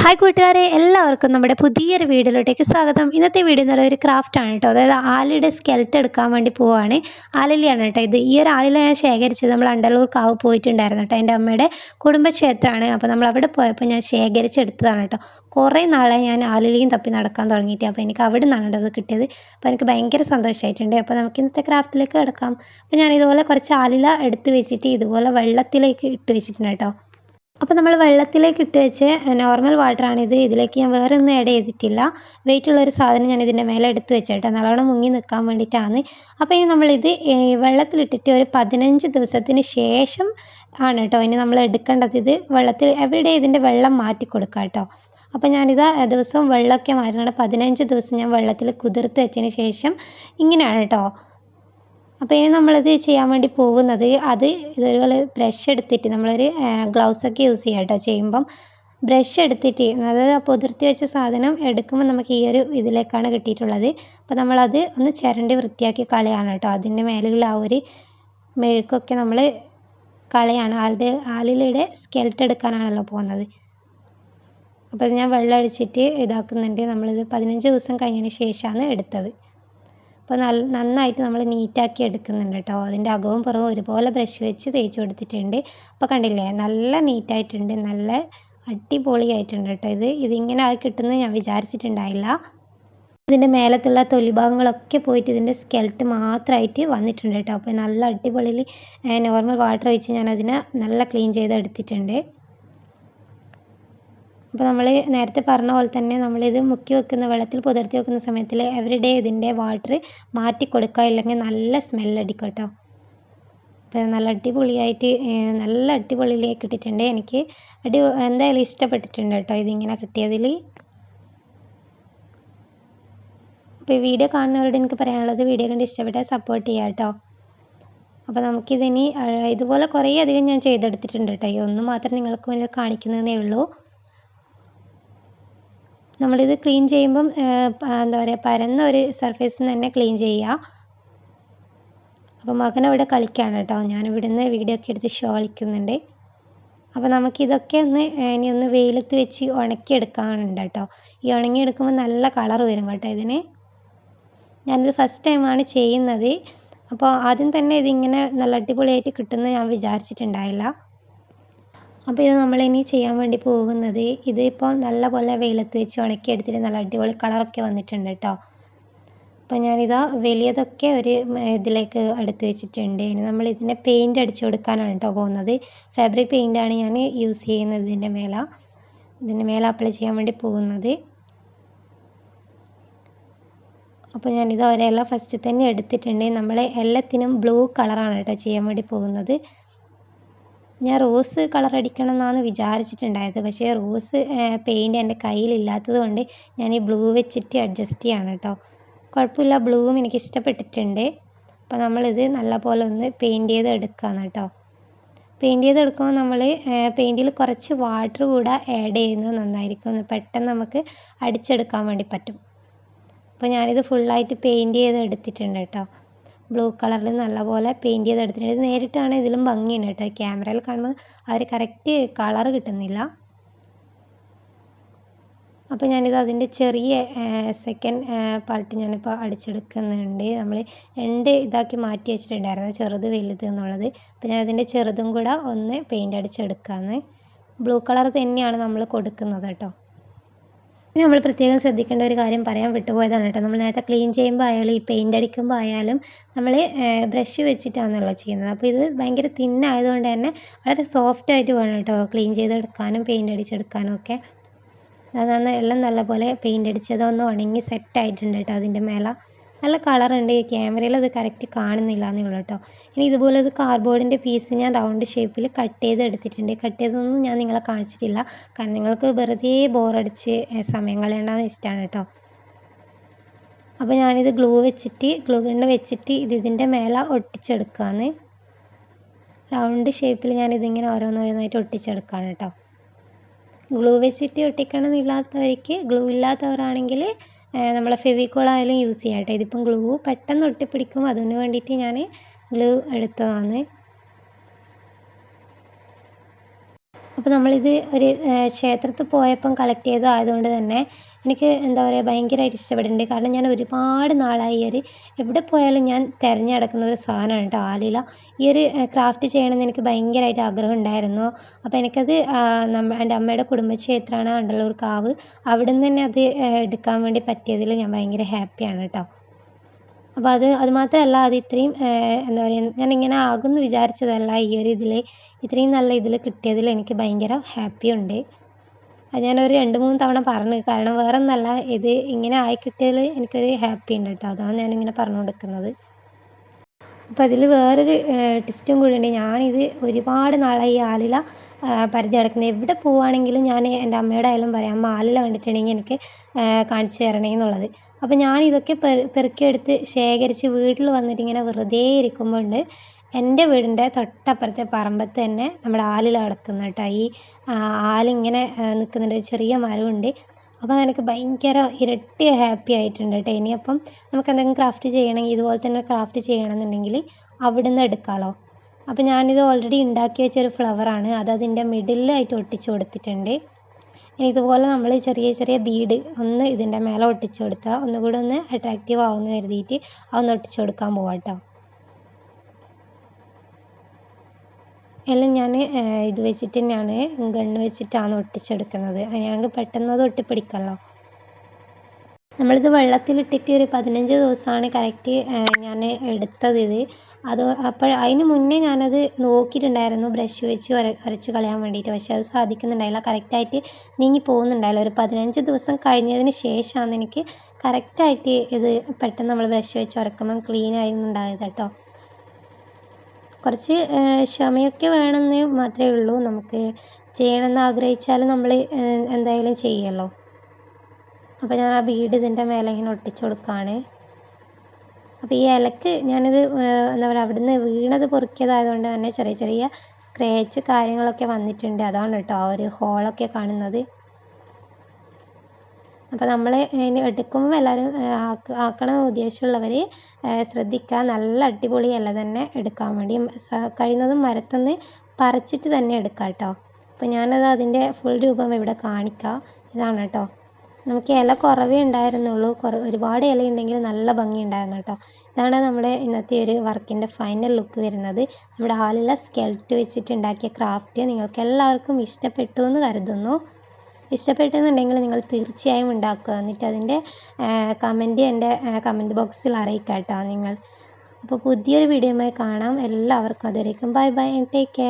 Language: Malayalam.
ഹായ് കൂട്ടുകാരെ. എല്ലാവർക്കും നമ്മുടെ പുതിയൊരു വീഡിയോയിലോട്ടേക്ക് സ്വാഗതം. ഇന്നത്തെ വീഡിയോ എന്ന് പറയുന്നത് ഒരു ക്രാഫ്റ്റ് ആണ് കേട്ടോ. അതായത് ആലിയുടെ സ്കെൽറ്റ് എടുക്കാൻ വേണ്ടി പോവുകയാണ് ആലിലിയാണ് കേട്ടോ ഇത്. ഈ ഒരു ആലില ഞാൻ ശേഖരിച്ചത് നമ്മൾ അണ്ടലൂർ കാവ് പോയിട്ടുണ്ടായിരുന്നു കേട്ടോ. എന്റെ അമ്മയുടെ കുടുംബക്ഷേത്രമാണ്. അപ്പോൾ നമ്മൾ അവിടെ പോയപ്പോൾ ഞാൻ ശേഖരിച്ചെടുത്തതാണ് കേട്ടോ. കുറേ നാളായി ഞാൻ ആലിലയും തപ്പി നടക്കാൻ തുടങ്ങിയിട്ട്. അപ്പോൾ എനിക്ക് അവിടെ നിന്നാണ് അത് കിട്ടിയത്. അപ്പോൾ എനിക്ക് ഭയങ്കര സന്തോഷമായിട്ടുണ്ട്. അപ്പോൾ നമുക്ക് ഇന്നത്തെ ക്രാഫ്റ്റിലേക്ക് കിടക്കാം. അപ്പോൾ ഞാൻ ഇതുപോലെ കുറച്ച് ആലില എടുത്ത് വെച്ചിട്ട് ഇതുപോലെ വെള്ളത്തിലേക്ക് ഇട്ട് വെച്ചിട്ടുണ്ട് കേട്ടോ. അപ്പോൾ നമ്മൾ വെള്ളത്തിലേക്ക് ഇട്ട് വെച്ച് നോർമൽ വാട്ടറാണിത് ഇതിലേക്ക് ഞാൻ വേറെ ഒന്നും ആഡ് ചെയ്തിട്ടില്ല വെയിറ്റ് ഉള്ളൊരു സാധനം ഞാൻ ഇതിന്റെ മേലെ എടുത്ത് വെച്ചേട്ടോ. നല്ലോണം മുങ്ങി നിൽക്കാൻ വേണ്ടിയിട്ടാണ്. അപ്പോൾ ഇനി നമ്മളിത് വെള്ളത്തിലിട്ടിട്ട് ഒരു പതിനഞ്ച് ദിവസത്തിന് ശേഷം ആണ് കേട്ടോ ഇനി നമ്മൾ എടുക്കേണ്ടത് ഇത് വെള്ളത്തിൽ എവിടെ ഇതിന്റെ വെള്ളം മാറ്റി കൊടുക്കാം കേട്ടോ അപ്പോൾ ഞാനിത് ദിവസവും വെള്ളമൊക്കെ മാറ്റണം പതിനഞ്ച് ദിവസം ഞാൻ വെള്ളത്തിൽ കുതിർത്ത് വെച്ചതിന് ശേഷം ഇങ്ങനെയാണ് കേട്ടോ അപ്പോൾ ഇനി നമ്മളത് ചെയ്യാൻ വേണ്ടി പോകുന്നത് അത് ഇതുപോലെ ബ്രഷ് എടുത്തിട്ട് നമ്മളൊരു ഗ്ലൗസൊക്കെ യൂസ് ചെയ്യാം കേട്ടോ. ചെയ്യുമ്പം ബ്രഷ് എടുത്തിട്ട് അതായത് ആ പുതിർത്തി വെച്ച സാധനം എടുക്കുമ്പോൾ നമുക്ക് ഈ ഒരു ഇതിലേക്കാണ് കിട്ടിയിട്ടുള്ളത്. അപ്പോൾ നമ്മളത് ഒന്ന് ചിരണ്ടി വൃത്തിയാക്കി കളയാണ് കേട്ടോ. അതിന്റെ മേലുള്ള ആ ഒരു മെഴുക്കൊക്കെ നമ്മൾ കളയാണ്. ആളുടെ ആലിലയുടെ സ്കെൽറ്റ് എടുക്കാനാണല്ലോ പോകുന്നത്. അപ്പോൾ ഞാൻ വെള്ളം അടിച്ചിട്ട് ഇതാക്കുന്നുണ്ട്. നമ്മളിത് പതിനഞ്ച് ദിവസം കഴിഞ്ഞതിന് ശേഷമാണ് എടുത്തത്. അപ്പോൾ നല്ല നന്നായിട്ട് നമ്മൾ നീറ്റാക്കി എടുക്കുന്നുണ്ട് കേട്ടോ അതിന്റെ അകവും പുറവും ഒരുപോലെ ബ്രഷ് വെച്ച് തേച്ച് കൊടുത്തിട്ടുണ്ട്. അപ്പോൾ കണ്ടില്ലേ നല്ല നീറ്റായിട്ടുണ്ട് നല്ല അടിപൊളിയായിട്ടുണ്ട് കേട്ടോ ഇത്. ഇതിങ്ങനെ ആയി കിട്ടുമെന്ന് ഞാൻ വിചാരിച്ചിട്ടുണ്ടായില്ല. ഇതിന്റെ മേലത്തുള്ള തൊലി ഭാഗങ്ങളൊക്കെ പോയിട്ട് ഇതിന്റെ സ്കെൽറ്റ് മാത്രമായിട്ട് വന്നിട്ടുണ്ട് കേട്ടോ അപ്പോൾ നല്ല അടിപൊളിയിൽ നോർമൽ വാട്ടർ ഒഴിച്ച് ഞാൻ അതിനെ നല്ല ക്ലീൻ ചെയ്ത് എടുത്തിട്ടുണ്ട് അപ്പോൾ നമ്മൾ നേരത്തെ പറഞ്ഞ പോലെ തന്നെ നമ്മളിത് മുക്കി വെക്കുന്ന വെള്ളത്തിൽ പുതിർത്തി വെക്കുന്ന സമയത്തിൽ എവറിഡേ ഇതിന്റെ വാട്ടർ മാറ്റി കൊടുക്കുക ഇല്ലെങ്കിൽ നല്ല സ്മെല്ലടിക്കും കേട്ടോ അപ്പോൾ നല്ല അടിപൊളിയായിട്ട് നല്ല അടിപൊളിയിലേക്ക് കിട്ടിയിട്ടുണ്ട് എനിക്ക് അടി എന്തായാലും ഇഷ്ടപ്പെട്ടിട്ടുണ്ട് കേട്ടോ ഇതിങ്ങനെ കിട്ടിയതിൽ അപ്പോൾ ഈ വീഡിയോ കാണുന്നവരോട് എനിക്ക് പറയാനുള്ളത് വീഡിയോ കണ്ട് ഇഷ്ടപ്പെട്ടാൽ സപ്പോർട്ട് ചെയ്യാം കേട്ടോ അപ്പോൾ നമുക്കിതിനി ഇതുപോലെ കുറേ അധികം ഞാൻ ചെയ്തെടുത്തിട്ടുണ്ട് കേട്ടോ ഈ ഒന്ന് മാത്രം നിങ്ങൾക്ക് മുന്നിൽ കാണിക്കുന്നതേ ഉള്ളൂ. നമ്മളിത് ക്ലീൻ ചെയ്യുമ്പം എന്താ പറയുക പരന്ന ഒരു സർഫേസ് നിന്ന് തന്നെ ക്ലീൻ ചെയ്യുക അപ്പോൾ മകൻ അവിടെ കളിക്കുകയാണ് കേട്ടോ. ഞാൻ ഇവിടുന്ന് വീഡിയോ ഒക്കെ എടുത്ത് ഷോ കളിക്കുന്നുണ്ട് അപ്പോൾ നമുക്കിതൊക്കെ ഒന്ന് ഇനി ഒന്ന് വെയിലത്ത് വെച്ച് ഉണക്കിയെടുക്കാനുണ്ട് കേട്ടോ. ഈ ഉണങ്ങിയെടുക്കുമ്പോൾ നല്ല കളർ വരും കേട്ടോ ഇതിന്. ഞാനിത് ഫസ്റ്റ് ടൈമാണ് ചെയ്യുന്നത്. അപ്പോൾ ആദ്യം തന്നെ ഇതിങ്ങനെ നല്ല അടിപൊളിയായിട്ട് കിട്ടുമെന്ന് ഞാൻ വിചാരിച്ചിട്ടുണ്ടായില്ല. അപ്പോൾ ഇത് നമ്മളിനി ചെയ്യാൻ വേണ്ടി പോകുന്നത് ഇതിപ്പോൾ നല്ലപോലെ വെയിലത്ത് വെച്ച് ഉണക്കിയെടുത്തിട്ട് നല്ല അടിപൊളി കളറൊക്കെ വന്നിട്ടുണ്ട് കേട്ടോ അപ്പോൾ ഞാനിതാ വലിയതൊക്കെ ഒരു ഇതിലേക്ക് എടുത്ത് വെച്ചിട്ടുണ്ട്. ഇനി നമ്മൾ ഇതിനെ പെയിന്റ് അടിച്ചു കൊടുക്കാനാണ് കേട്ടോ പോകുന്നത്. ഫാബ്രിക് പെയിന്റാണ് ഞാൻ യൂസ് ചെയ്യുന്നത് ഇതിന്റെ മേല. ഇതിന്റെ മേലെ അപ്ലൈ ചെയ്യാൻ വേണ്ടി പോകുന്നത്. അപ്പോൾ ഞാനിത് ഒരെല്ലാം ഫസ്റ്റ് തന്നെ എടുത്തിട്ടുണ്ട്. നമ്മൾ എല്ലാത്തിനും ബ്ലൂ കളറാണ് കേട്ടോ ചെയ്യാൻ വേണ്ടി പോകുന്നത്. ഞാൻ റോസ് കളർ അടിക്കണം എന്നാണ് വിചാരിച്ചിട്ടുണ്ടായത്. പക്ഷേ റോസ് പെയിന്റ് എന്റെ കയ്യിലില്ലാത്തത് കൊണ്ട് ഞാൻ ഈ ബ്ലൂ വെച്ചിട്ട് അഡ്ജസ്റ്റ് ചെയ്യാണ് കേട്ടോ കുഴപ്പമില്ല ബ്ലൂവും എനിക്ക് ഇഷ്ടപ്പെട്ടിട്ടുണ്ട്. അപ്പോൾ നമ്മളിത് നല്ലപോലെ ഒന്ന് പെയിന്റ് ചെയ്ത് എടുക്കുകയാണ് കേട്ടോ പെയിന്റ് ചെയ്ത് എടുക്കുമ്പോൾ നമ്മൾ പെയിന്റിൽ കുറച്ച് വാട്ടർ കൂടെ ആഡ് ചെയ്യുന്നത് നന്നായിരിക്കും. പെട്ടെന്ന് നമുക്ക് അടിച്ചെടുക്കാൻ വേണ്ടി പറ്റും. അപ്പോൾ ഞാനിത് ഫുള്ളായിട്ട് പെയിന്റ് ചെയ്ത് എടുത്തിട്ടുണ്ട് കേട്ടോ ബ്ലൂ കളറിൽ നല്ലപോലെ പെയിന്റ് ചെയ്ത് എടുത്തിട്ടുണ്ട് ഇത് നേരിട്ടാണ് ഇതിലും ഭംഗിയാണ് കേട്ടോ. ക്യാമറയിൽ കാണുമ്പോൾ ഒരു കറക്റ്റ് കളർ കിട്ടുന്നില്ല. അപ്പോൾ ഞാനിത് അതിന്റെ ചെറിയ സെക്കൻഡ് പാർട്ട് ഞാനിപ്പോൾ അടിച്ചെടുക്കുന്നുണ്ട്. നമ്മൾ രണ്ട് ഇതാക്കി മാറ്റി വെച്ചിട്ടുണ്ടായിരുന്നു. ചെറുത് വലുത് എന്നുള്ളത്. അപ്പോൾ ഞാൻ അതിന്റെ ചെറുതും കൂടെ ഒന്ന് പെയിന്റ് അടിച്ചെടുക്കാമെന്ന് ബ്ലൂ കളർ തന്നെയാണ് നമ്മൾ കൊടുക്കുന്നത് കേട്ടോ. ഇനി നമ്മൾ പ്രത്യേകം ശ്രദ്ധിക്കേണ്ട ഒരു കാര്യം പറയാൻ വിട്ടുപോയതാണ് കേട്ടോ. നമ്മൾ നേരത്തെ ക്ലീൻ ചെയ്യുമ്പോൾ ആയാലും ഈ പെയിന്റ് അടിക്കുമ്പോൾ ആയാലും നമ്മൾ ബ്രഷ് വെച്ചിട്ടാണല്ലോ ചെയ്യുന്നത്. അപ്പോൾ ഇത് ഭയങ്കര തിന്നായതുകൊണ്ട് തന്നെ വളരെ സോഫ്റ്റ് ആയിട്ട് വേണം കേട്ടോ ക്ലീൻ ചെയ്തെടുക്കാനും പെയിന്റ് അടിച്ചെടുക്കാനും ഒക്കെ. അതാണ് എല്ലാം നല്ലപോലെ പെയിന്റ് അടിച്ചതൊന്ന് ഉണങ്ങി സെറ്റ് ആയിട്ടുണ്ട് കേട്ടോ അതിന്റെ മേലെ. നല്ല കളറുണ്ട് ക്യാമറയിൽ അത് കറക്റ്റ് കാണുന്നില്ല എന്നേ ഉള്ളൂ കേട്ടോ. ഇനി ഇതുപോലെ ഇത് കാർഡ്ബോർഡിന്റെ പീസ് ഞാൻ റൗണ്ട് ഷേപ്പിൽ കട്ട് ചെയ്ത് എടുത്തിട്ടുണ്ട്. കട്ട് ചെയ്തൊന്നും ഞാൻ നിങ്ങളെ കാണിച്ചിട്ടില്ല. കാരണം നിങ്ങൾക്ക് വെറുതെ ബോറടിച്ച് സമയം കളയേണ്ടതെന്ന് ഇഷ്ടമാണ് കേട്ടോ. അപ്പോൾ ഞാനിത് ഗ്ലൂ വെച്ചിട്ട് ഗ്ലൂ ഗണ്ണ് വെച്ചിട്ട് ഇത് ഇതിന്റെ മേലെ ഒട്ടിച്ചെടുക്കുകയാണ് റൗണ്ട് ഷേപ്പിൽ ഞാനിതിങ്ങനെ ഓരോന്നോരോന്നായിട്ട് ഒട്ടിച്ചെടുക്കുകയാണ് കേട്ടോ. ഗ്ലൂ വെച്ചിട്ട് ഒട്ടിക്കണം എന്നില്ലാത്തവർക്ക് ഗ്ലൂ ഇല്ലാത്തവരാണെങ്കിൽ നമ്മളെ ഫെവിക്കോൾ ആയാലും യൂസ് ചെയ്യാം കേട്ടോ. ഇതിപ്പം ഗ്ലൂ പെട്ടെന്ന് ഒട്ടിപ്പിടിക്കും. അതിന് വേണ്ടിയിട്ട് ഞാൻ ഗ്ലൂ എടുത്തതാണ്. അപ്പോൾ നമ്മളിത് ഒരു ക്ഷേത്രത്തിൽ പോയപ്പം കളക്ട് ചെയ്തതായതുകൊണ്ട് തന്നെ എനിക്ക് എന്താ പറയുക ഭയങ്കരമായിട്ട് ഇഷ്ടപ്പെട്ടിട്ടുണ്ട്. കാരണം ഞാൻ ഒരുപാട് നാളായി ഈ ഒരു എവിടെ പോയാലും ഞാൻ തിരഞ്ഞെടുക്കുന്ന ഒരു സാധനമാണ് കേട്ടോ ആലില. ഈ ഒരു ക്രാഫ്റ്റ് ചെയ്യണമെന്ന് എനിക്ക് ഭയങ്കരമായിട്ട് ആഗ്രഹം ഉണ്ടായിരുന്നു. അപ്പോൾ എനിക്കത് നമ്മ എന്റെ അമ്മയുടെ കുടുംബക്ഷേത്രമാണ് അണ്ടല്ലൂർ കാവ്. അവിടെ നിന്ന് തന്നെ അത് എടുക്കാൻ വേണ്ടി പറ്റിയതിൽ ഞാൻ ഭയങ്കര ഹാപ്പിയാണ് കേട്ടോ. അപ്പോൾ അത് അത് മാത്രമല്ല അത് ഇത്രയും എന്താ പറയുക ഞാൻ ഇങ്ങനെ ആകുമെന്ന് വിചാരിച്ചതല്ല ഈ ഒരു ഇതിൽ ഇത്രയും നല്ല ഇതിൽ കിട്ടിയതിൽ എനിക്ക് ഭയങ്കര ഹാപ്പിയുണ്ട് അത് ഞാനൊരു രണ്ട് മൂന്ന് തവണ പറഞ്ഞു. കാരണം വേറെ ഒന്നുമല്ല ഇത് ഇങ്ങനെ ആയി കിട്ടിയതിൽ എനിക്കൊരു ഹാപ്പി ഉണ്ട് കേട്ടോ. അതാണ് ഞാനിങ്ങനെ പറഞ്ഞു കൊടുക്കുന്നത് അപ്പോൾ അതിൽ വേറൊരു ട്വിസ്റ്റും കൂടി ഉണ്ട്. ഞാനിത് ഒരുപാട് നാളായി ഈ ആലില പരതി കിടക്കുന്നത് എവിടെ പോവുകയാണെങ്കിലും ഞാൻ എന്റെ അമ്മയോട് ആയാലും പറയാം അമ്മ ആലില കണ്ടിട്ടുണ്ടെങ്കിൽ എനിക്ക് കാണിച്ചു തരണേ എന്നുള്ളത്. അപ്പം ഞാൻ ഇതൊക്കെ പെറുക്കിയെടുത്ത് ശേഖരിച്ച് വീട്ടിൽ വന്നിട്ട് ഇങ്ങനെ വെറുതെ ഇരിക്കുമ്പോൾ ഉണ്ട്. എന്റെ വീടിന്റെ തൊട്ടപ്പുറത്തെ പറമ്പത്ത് തന്നെ നമ്മുടെ ആലില കിടക്കുന്നു കേട്ടോ. ഈ ആലിങ്ങനെ നിൽക്കുന്നുണ്ട്. ചെറിയ മരമുണ്ട്. അപ്പോൾ എനിക്ക് ഭയങ്കര ഇരട്ടി ഹാപ്പി ആയിട്ടുണ്ട് കേട്ടോ ഇനിയപ്പം നമുക്ക് എന്തെങ്കിലും ക്രാഫ്റ്റ് ചെയ്യണമെങ്കിൽ ഇതുപോലെ തന്നെ ക്രാഫ്റ്റ് ചെയ്യണമെന്നുണ്ടെങ്കിൽ അവിടെ നിന്ന് എടുക്കാമല്ലോ അപ്പോൾ ഞാനിത് ഓൾറെഡി ഉണ്ടാക്കി വെച്ചൊരു ഫ്ലവറാണ് അത് അതിന്റെ മിഡിലായിട്ട് ഒട്ടിച്ച് കൊടുത്തിട്ടുണ്ട്. ഇനി ഇതുപോലെ നമ്മൾ ചെറിയ ചെറിയ ബീഡ് ഒന്ന് ഇതിന്റെ മേലെ ഒട്ടിച്ച് കൊടുത്താൽ ഒന്നുകൂടി ഒന്ന് അട്രാക്റ്റീവ് ആവുമെന്ന് കരുതിയിട്ട് അതൊന്ന് ഒട്ടിച്ച് കൊടുക്കാൻ പോവാം കേട്ടോ എല്ലാം ഞാൻ ഇത് വെച്ചിട്ട് തന്നെയാണ് ഗണ്ണ് വെച്ചിട്ടാണ് ഒട്ടിച്ചെടുക്കുന്നത്. ഞങ്ങൾക്ക് പെട്ടെന്ന് അത് ഒട്ടിപ്പിടിക്കല്ലോ. നമ്മളിത് വെള്ളത്തിലിട്ടിട്ട് ഒരു പതിനഞ്ച് ദിവസമാണ് കറക്റ്റ് ഞാൻ എടുത്തത് ഇത്. അത് അപ്പോൾ അതിന് മുന്നേ ഞാനത് നോക്കിയിട്ടുണ്ടായിരുന്നു ബ്രഷ് വെച്ച് വര വരച്ച് കളയാൻ വേണ്ടിയിട്ട്. പക്ഷേ അത് സാധിക്കുന്നുണ്ടായില്ല. കറക്റ്റായിട്ട് നീങ്ങി പോകുന്നുണ്ടായില്ല. ഒരു പതിനഞ്ച് ദിവസം കഴിഞ്ഞതിന് ശേഷമാണ് എനിക്ക് കറക്റ്റായിട്ട് ഇത് പെട്ടെന്ന് നമ്മൾ ബ്രഷ് വെച്ച് ഉരക്കുമ്പം ക്ലീൻ ആയിരുന്നുണ്ടായത് കേട്ടോ. കുറച്ച് ക്ഷമയൊക്കെ വേണമെന്ന് മാത്രമേ ഉള്ളൂ. നമുക്ക് ചെയ്യണമെന്ന് ആഗ്രഹിച്ചാൽ നമ്മൾ എന്തായാലും ചെയ്യുമല്ലോ അപ്പോൾ ഞാൻ ആ ബീഡ് ഇതിന്റെ മേലെ ഇങ്ങനെ ഒട്ടിച്ചു കൊടുക്കുകയാണ് അപ്പോൾ ഈ ഇലക്ക് ഞാനിത് എന്താ പറയുക അവിടുന്ന് വീണത് പൊറുക്കിയതായതുകൊണ്ട് തന്നെ ചെറിയ ചെറിയ സ്ക്രാച്ച് കാര്യങ്ങളൊക്കെ വന്നിട്ടുണ്ട്. അതാണ് കേട്ടോ ആ ഒരു ഹോളൊക്കെ കാണുന്നത്. അപ്പോൾ നമ്മൾ ഇനി എടുക്കുമ്പോൾ എല്ലാവരും ആക്കണം ഉദ്ദേശമുള്ളവർ ശ്രദ്ധിക്കുക നല്ല അടിപൊളി ഇല തന്നെ എടുക്കാൻ വേണ്ടി. കഴിയുന്നതും മരത്തുനിന്ന് പറിച്ചിട്ട് തന്നെ എടുക്കുക കേട്ടോ അപ്പോൾ ഞാനത് അതിന്റെ ഫുൾ രൂപം ഇവിടെ കാണിക്കാം. ഇതാണ് കേട്ടോ നമുക്ക് ഇല കുറവേ ഉണ്ടായിരുന്നുള്ളൂ. കുറ ഒരുപാട് ഇല ഉണ്ടെങ്കിൽ നല്ല ഭംഗി ഉണ്ടായിരുന്നു കേട്ടോ ഇതാണ് നമ്മുടെ ഇന്നത്തെ ഒരു വർക്കിന്റെ ഫൈനൽ ലുക്ക് വരുന്നത്. നമ്മുടെ ആലില സ്കെൽറ്റ് വെച്ചിട്ട് ഉണ്ടാക്കിയ ക്രാഫ്റ്റ് നിങ്ങൾക്ക് എല്ലാവർക്കും ഇഷ്ടപ്പെട്ടു എന്ന് കരുതുന്നു. ഇഷ്ടപ്പെട്ടെന്നുണ്ടെങ്കിൽ നിങ്ങൾ തീർച്ചയായും ഉണ്ടാക്കുക. എന്നിട്ട് അതിന്റെ കമന്റ് എന്റെ കമന്റ് ബോക്സിൽ അറിയിക്കുക കേട്ടോ നിങ്ങൾ. അപ്പോൾ പുതിയൊരു വീഡിയോയുമായി കാണാം. എല്ലാവർക്കും അതുവരേക്കും. Bye bye. And take care